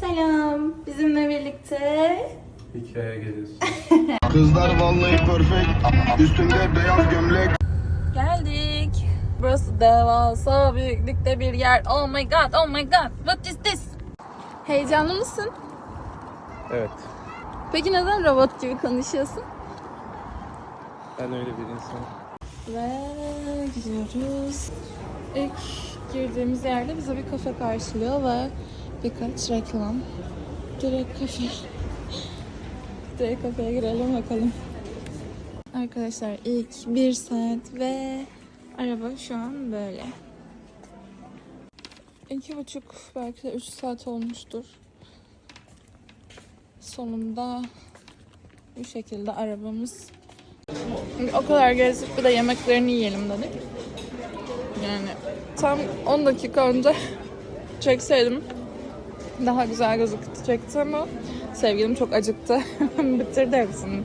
Selam. Bizimle birlikte Hikaye geliyorsun. Kızlar vallahi perfect Üstümde beyaz gömlek geldik. Burası devasa büyüklükte bir yer. Oh my god, oh my god. What is this? Heyecanlı mısın? Evet. Peki neden robot gibi konuşuyorsun? Ben öyle bir insanım. Ve gidiyoruz. İlk girdiğimiz yerde bize bir kafe karşılıyor ve birkaç reklam. Direkt kafe. Direkt kafeye girelim bakalım. Arkadaşlar ilk bir saat ve araba şu an böyle. İki buçuk belki de üç saat olmuştur. Sonunda bu şekilde arabamız o kadar gezdik bir de yemeklerini yiyelim dedik. Yani tam 10 dakika önce çekseydim daha güzel gözükecekti ama sevgilim çok acıktı. Bitirdi hepsini.